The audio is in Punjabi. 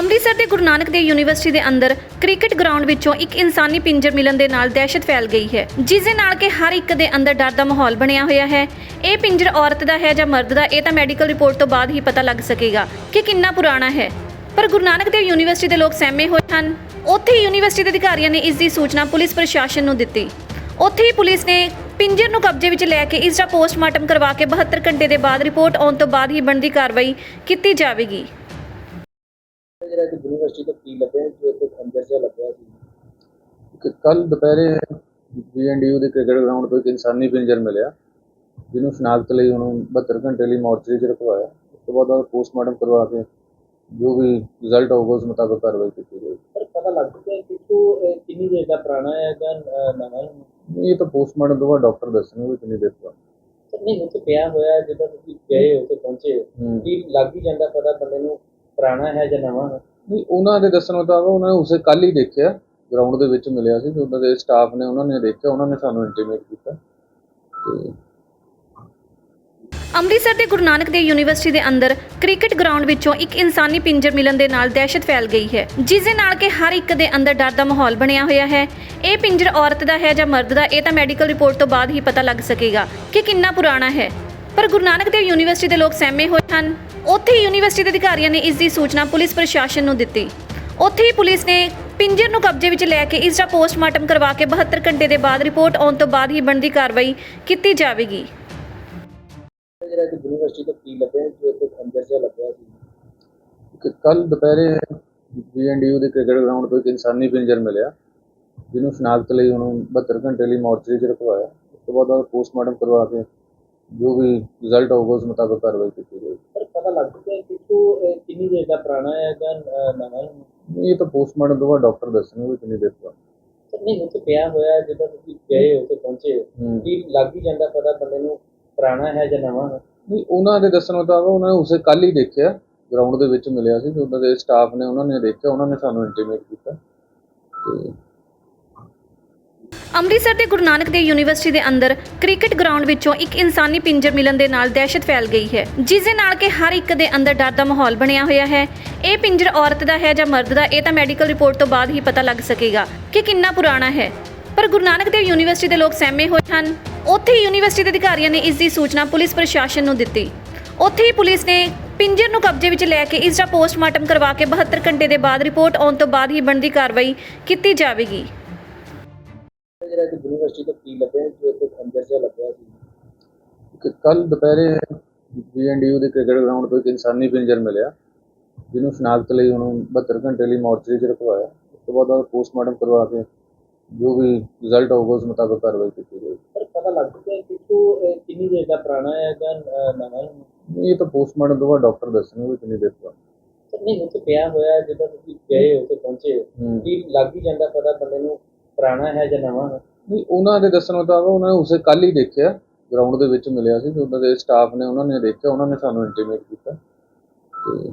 ਅੰਮ੍ਰਿਤਸਰ ਦੇ ਗੁਰੂ ਨਾਨਕ ਦੇਵ ਯੂਨੀਵਰਸਿਟੀ ਦੇ ਅੰਦਰ ਕ੍ਰਿਕਟ ਗਰਾਊਂਡ ਵਿੱਚੋਂ ਇੱਕ ਇਨਸਾਨੀ ਪਿੰਜਰ ਮਿਲਣ ਦੇ ਨਾਲ ਦਹਿਸ਼ਤ ਫੈਲ ਗਈ ਹੈ, ਜਿਸ ਦੇ ਨਾਲ ਕਿ ਹਰ ਇੱਕ ਦੇ ਅੰਦਰ ਡਰ ਦਾ ਮਾਹੌਲ ਬਣਿਆ ਹੋਇਆ ਹੈ। ਇਹ ਪਿੰਜਰ ਔਰਤ ਦਾ ਹੈ ਜਾਂ ਮਰਦ ਦਾ, ਇਹ ਤਾਂ ਮੈਡੀਕਲ ਰਿਪੋਰਟ ਤੋਂ ਬਾਅਦ ਹੀ ਪਤਾ ਲੱਗ ਸਕੇਗਾ ਕਿ ਕਿੰਨਾ ਪੁਰਾਣਾ ਹੈ। ਪਰ ਗੁਰੂ ਨਾਨਕ ਦੇਵ ਯੂਨੀਵਰਸਿਟੀ ਦੇ ਲੋਕ ਸਹਿਮੇ ਹੋਏ ਹਨ। ਉੱਥੇ ਹੀ ਯੂਨੀਵਰਸਿਟੀ ਦੇ ਅਧਿਕਾਰੀਆਂ ਨੇ ਇਸ ਦੀ ਸੂਚਨਾ ਪੁਲਿਸ ਪ੍ਰਸ਼ਾਸਨ ਨੂੰ ਦਿੱਤੀ। ਉੱਥੇ ਹੀ ਪੁਲਿਸ ਨੇ ਪਿੰਜਰ ਨੂੰ ਕਬਜ਼ੇ ਵਿੱਚ ਲੈ ਕੇ ਇਸ ਦਾ ਪੋਸਟਮਾਰਟਮ ਕਰਵਾ ਕੇ 72 ਘੰਟੇ ਦੇ ਬਾਅਦ ਰਿਪੋਰਟ ਆਉਣ ਤੋਂ ਬਾਅਦ ਹੀ ਬਣਦੀ ਕਾਰਵਾਈ ਕੀਤੀ ਜਾਵੇਗੀ। ਯੂਨੀਵਰਸਿਟੀ ਤੋਂ ਕੀ ਲੱਭਿਆ ਜੋ? ਇੱਕ ਖੰਜਰ ਜਿਹਾ ਲੱਭਿਆ ਸੀ ਕੱਲ ਦੁਪਹਿਰੇ ਬੀਐਨਡੀਯੂ ਦੇ ਕ੍ਰਿਕਟ ਗਰਾਊਂਡ ਤੋਂ ਇੱਕ ਇਨਸਾਨੀ ਪਿੰਜਰ ਮਿਲਿਆ ਜਿਹਨੂੰ ਸ਼ਨਾਖਤ ਲਈ ਉਹਨੂੰ 72 ਘੰਟੇ ਲਈ ਮੋਰਚਰੀ 'ਚ ਰਖਵਾਇਆ। ਉਸ ਤੋਂ ਬਾਅਦ ਉਹਦਾ ਪੋਸਟਮਾਰਟਮ ਕਰਵਾ ਕੇ ਜੋ ਵੀ ਰਿਜ਼ਲਟ ਹੋਊਗਾ ਉਸ ਮੁਤਾਬਕ ਕਾਰਵਾਈ ਕੀਤੀ ਜਾਏਗੀ ਪਰ ਪਤਾ ਲੱਗ ਚੁੱਕਿਆ ਕਿ ਉਹ ਕਿੰਨੀ ਦੇਰ ਦਾ ਪੁਰਾਣਾ ਹੈ ਜਾਂ ਨਵਾਂ ਹੈ ਇਹ ਤਾਂ ਪੋਸਟਮਾਰਟਮ ਤੋਂ ਬਾਅਦ ਡਾਕਟਰ ਦੱਸਣਗੇ ਕਿੰਨੀ ਦੇਰ ਤੋਂ ਸਰ ਨਹੀਂ ਉੱਥੇ ਪਿਆ ਹੋਇਆ ਹੈ, ਜਦੋਂ ਤੁਸੀਂ ਗਏ ਉੱਥੇ ਪਹੁੰਚੇ ਹੂੰ। ਕੀ ਲੱਗ ਹੀ ਜਾਂਦਾ ਪਤਾ ਬੰਦੇ ਨੂੰ? ਪੁਰਾਣਾ ਹੈ ਜਾਂ ਨਵਾਂ ਹੈ? ਨਹੀਂ ਉਹਨਾਂ ਦੇ ਦੱਸਣ ਮੁਤਾਬਕ ਉਹਨਾਂ ਨੇ ਉਸੇ ਕੱਲ ਹੀ ਦੇਖਿਆ ਗਰਾਊਂਡ ਦੇ ਵਿੱਚ ਮਿਲਿਆ ਸੀ ਤੇ ਉਹਨਾਂ ਦੇ ਸਟਾਫ ਨੇ ਉਹਨਾਂ ਨੇ ਦੇਖਿਆ ਉਹਨਾਂ ਨੇ ਸਾਨੂੰ ਇੰਟੀਮੇਟ ਕੀਤਾ ਤੇ ਅੰਮ੍ਰਿਤਸਰ ਦੇ ਗੁਰੂ ਨਾਨਕ ਦੇਵ ਯੂਨੀਵਰਸਿਟੀ ਦੇ ਅੰਦਰ ਕ੍ਰਿਕਟ ਗਰਾਊਂਡ ਵਿੱਚੋਂ ਇੱਕ ਇਨਸਾਨੀ ਪਿੰਜਰ ਮਿਲਣ ਦੇ ਨਾਲ ਦਹਿਸ਼ਤ ਫੈਲ ਗਈ ਹੈ ਜਿਸ ਦੇ ਨਾਲ ਕਿ ਹਰ ਇੱਕ ਦੇ ਅੰਦਰ ਡਰ ਦਾ ਮਾਹੌਲ ਬਣਿਆ ਹੋਇਆ ਹੈ। ਇਹ ਪਿੰਜਰ ਔਰਤ ਦਾ ਹੈ ਜਾਂ ਮਰਦ ਦਾ ਇਹ ਤਾਂ ਮੈਡੀਕਲ ਰਿਪੋਰਟ ਤੋਂ ਬਾਅਦ ਹੀ ਪਤਾ ਲੱਗ ਸਕੇਗਾ ਕਿ ਕਿੰਨਾ ਪੁਰਾਣਾ ਹੈ। ਪਰ ਗੁਰੂ ਨਾਨਕ ਦੇਵ ਯੂਨੀਵਰਸਿਟੀ ਦੇ ਲੋਕ ਸਹਿਮੇ ਹੋਏ ਹਨ। ਉੱਥੇ ਹੀ ਯੂਨੀਵਰਸਿਟੀ ਦੇ ਅਧਿਕਾਰੀਆਂ ਨੇ ਇਸ ਦੀ ਸੂਚਨਾ ਪੁਲਿਸ ਪ੍ਰਸ਼ਾਸਨ ਨੂੰ ਦਿੱਤੀ। ਉੱਥੇ ਹੀ ਪੁਲਿਸ ਨੇ ਪਿੰਜਰ ਨੂੰ ਕਬਜ਼ੇ ਵਿੱਚ ਲੈ ਕੇ ਇਸ ਦਾ ਪੋਸਟਮਾਰਟਮ ਕਰਵਾ ਕੇ 72 ਘੰਟੇ ਦੇ ਬਾਅਦ ਰਿਪੋਰਟ ਆਉਣ ਤੋਂ ਬਾਅਦ ਹੀ ਬਣਦੀ ਕਾਰਵਾਈ ਕੀਤੀ ਜਾਵੇਗੀ। ਜਿਹੜਾ ਕਿ ਯੂਨੀਵਰਸਿਟੀ ਤੋਂ ਕੀ ਲੱਭਿਆ ਜੋ ਇੱਕ ਖੰਜਰ ਜਿਹਾ ਲੱਭਿਆ ਸੀ? ਕੱਲ ਦੁਪਹਿਰੇ ਬੀਐਨਡੀਯੂ ਦੇ ਕ੍ਰਿਕਟ ਗਰਾਊਂਡ ਤੋਂ ਇੱਕ ਇਨਸਾਨੀ ਪਿੰਜਰ ਮਿਲਿਆ ਜਿਹਨੂੰ ਸ਼ਨਾਖਤ ਲਈ ਉਹਨੂੰ 72 ਘੰਟੇ ਲਈ ਮੋਰਚਰੀ 'ਚ ਰਖਵਾਇਆ। ਉਸ ਤੋਂ ਬਾਅਦ ਉਹਦਾ ਪੋਸਟਮਾਰਟਮ ਕਰਵਾ ਕੇ ਜੋ ਵੀ ਰਿਜ਼ਲਟ ਹੋਊਗਾ ਉਸ ਮੁਤਾਬਕ ਕਾਰਵਾਈ ਕੀਤੀ ਜਾਏਗੀ ਪਰ ਪਤਾ ਲੱਗ ਚੁੱਕਿਆ ਕਿ ਉਹ ਕਿੰਨੀ ਦੇਰ ਦਾ ਪੁਰਾਣਾ ਹੈ ਜਾਂ ਨਵਾਂ ਹੈ ਇਹ ਤਾਂ ਪੋਸਟਮਾਰਟਮ ਤੋਂ ਬਾਅਦ ਡਾਕਟਰ ਦੱਸਣਗੇ ਕਿੰਨੀ ਦੇਰ ਤੋਂ ਸਰ ਨਹੀਂ ਉੱਥੇ ਪਿਆ ਹੋਇਆ ਹੈ, ਜਦੋਂ ਤੁਸੀਂ ਗਏ ਉੱਥੇ ਪਹੁੰਚੇ ਹੂੰ। ਕੀ ਲੱਗ ਹੀ ਜਾਂਦਾ ਪਤਾ ਬੰਦੇ ਨੂੰ ਪੁਰਾਣਾ ਹੈ ਜਾਂ ਨਵਾਂ ਹੈ? ਨਹੀਂ ਉਹਨਾਂ ਦੇ ਦੱਸਣ ਮੁਤਾਬਕ ਉਹਨਾਂ ਨੇ ਉਸੇ ਕੱਲ ਹੀ ਦੇਖਿਆ ਗਰਾਊਂਡ ਦੇ ਵਿੱਚ ਮਿਲਿਆ ਸੀ ਤੇ ਉਹਨਾਂ ਦੇ ਸਟਾਫ ਨੇ ਉਹਨਾਂ ਨੇ ਦੇਖਿਆ ਉਹਨਾਂ ਨੇ ਸਾਨੂੰ ਇੰਟੀਮੇਟ ਕੀਤਾ। ਤੇ ਅੰਮ੍ਰਿਤਸਰ ਦੇ ਗੁਰੂ ਨਾਨਕ ਦੇਵ ਯੂਨੀਵਰਸਿਟੀ ਦੇ ਅੰਦਰ ਕ੍ਰਿਕਟ ਗਰਾਊਂਡ ਵਿੱਚੋਂ ਇੱਕ ਇਨਸਾਨੀ ਪਿੰਜਰ ਮਿਲਣ ਦੇ ਨਾਲ ਦਹਿਸ਼ਤ ਫੈਲ ਗਈ ਹੈ, ਜਿਸ ਦੇ ਨਾਲ ਕਿ ਹਰ ਇੱਕ ਦੇ ਅੰਦਰ ਡਰ ਦਾ ਮਾਹੌਲ ਬਣਿਆ ਹੋਇਆ ਹੈ। ਇਹ ਪਿੰਜਰ ਔਰਤ ਦਾ ਹੈ ਜਾਂ ਮਰਦ ਦਾ, ਇਹ ਤਾਂ ਮੈਡੀਕਲ ਰਿਪੋਰਟ ਤੋਂ ਬਾਅਦ ਹੀ ਪਤਾ ਲੱਗ ਸਕੇਗਾ ਕਿ ਕਿੰਨਾ ਪੁਰਾਣਾ ਹੈ। ਪਰ ਗੁਰੂ ਨਾਨਕ ਦੇਵ ਯੂਨੀਵਰਸਿਟੀ ਦੇ ਲੋਕ ਸਹਿਮੇ ਹੋਏ ਹਨ। ਉੱਥੇ ਹੀ ਯੂਨੀਵਰਸਿਟੀ ਦੇ ਅਧਿਕਾਰੀਆਂ ਨੇ ਇਸ ਦੀ ਸੂਚਨਾ ਪੁਲਿਸ ਪ੍ਰਸ਼ਾਸਨ ਨੂੰ ਦਿੱਤੀ। ਉੱਥੇ ਹੀ ਪੁਲਿਸ ਨੇ ਪਿੰਜਰ ਨੂੰ ਕਬਜ਼ੇ ਵਿੱਚ ਲੈ ਕੇ ਇਸ ਦਾ ਪੋਸਟਮਾਰਟਮ ਕਰਵਾ ਕੇ 72 ਘੰਟੇ ਦੇ ਬਾਅਦ ਰਿਪੋਰਟ ਆਉਣ ਤੋਂ ਬਾਅਦ ਹੀ ਬਣਦੀ ਕਾਰਵਾਈ ਕੀਤੀ ਜਾਵੇਗੀ। ਕਿ ਯੂਨੀਵਰਸਿਟੀ ਤੋਂ ਕੀ ਲੱਭਿਆ ਜੋ ਇੱਕ ਖੰਜਰ ਜਿਹਾ ਲੱਭਿਆ ਸੀ? ਕੱਲ ਦੁਪਹਿਰੇ ਬੀਐਨਡੀਯੂ ਦੇ ਕ੍ਰਿਕਟ ਗਰਾਊਂਡ ਤੋਂ ਇੱਕ ਇਨਸਾਨੀ ਪਿੰਜਰ ਮਿਲਿਆ ਜਿਹਨੂੰ ਸ਼ਨਾਖਤ ਲਈ ਉਹਨੂੰ 72 ਘੰਟੇ ਲਈ ਮੋਰਚਰੀ 'ਚ ਰਖਵਾਇਆ। ਉਸ ਤੋਂ ਬਾਅਦ ਉਹਦਾ ਪੋਸਟਮਾਰਟਮ ਕਰਵਾ ਕੇ ਜੋ ਵੀ ਰਿਜ਼ਲਟ ਹੋਊਗਾ ਉਸ ਮੁਤਾਬਕ ਕਾਰਵਾਈ ਕੀਤੀ ਜਾਏਗੀ ਪਰ ਪਤਾ ਲੱਗ ਚੁੱਕਿਆ ਕਿ ਉਹ ਕਿੰਨੀ ਦੇਰ ਦਾ ਪੁਰਾਣਾ ਹੈ ਜਾਂ ਅਹ, ਨਵਾਂ ਹੈ ਇਹ ਤਾਂ ਪੋਸਟਮਾਰਟਮ ਤੋਂ ਬਾਅਦ ਡਾਕਟਰ ਦੱਸਣਗੇ ਵੀ ਕਿੰਨੀ ਦੇਰ ਤੋਂ ਸਰ ਨਹੀਂ ਉੱਥੇ ਪਿਆ ਹੋਇਆ ਹੈ, ਜਦੋਂ ਤੁਸੀਂ ਗਏ ਉੱਥੇ ਪਹੁੰਚੇ ਹੂੰ। ਕੀ ਲੱਗ ਹੀ ਜਾਂਦਾ ਪਤਾ ਬੰਦੇ ਨੂੰ ਪੁਰਾਣਾ ਹੈ ਜਾਂ ਨਵਾਂ ਹੈ? ਨਹੀਂ, ਉਹਨਾਂ ਦੇ ਦੱਸਣ ਮੁਤਾਬਕ ਉਹਨਾਂ ਨੇ ਉਸੇ ਕੱਲ ਹੀ ਦੇਖਿਆ ਗਰਾਊਂਡ ਦੇ ਵਿੱਚ ਮਿਲਿਆ ਸੀ ਤੇ ਉਹਨਾਂ ਦੇ ਸਟਾਫ ਨੇ ਉਹਨਾਂ ਨੇ ਦੇਖਿਆ, ਉਹਨਾਂ ਨੇ ਸਾਨੂੰ ਇੰਟੀਮੇਟ ਕੀਤਾ ਤੇ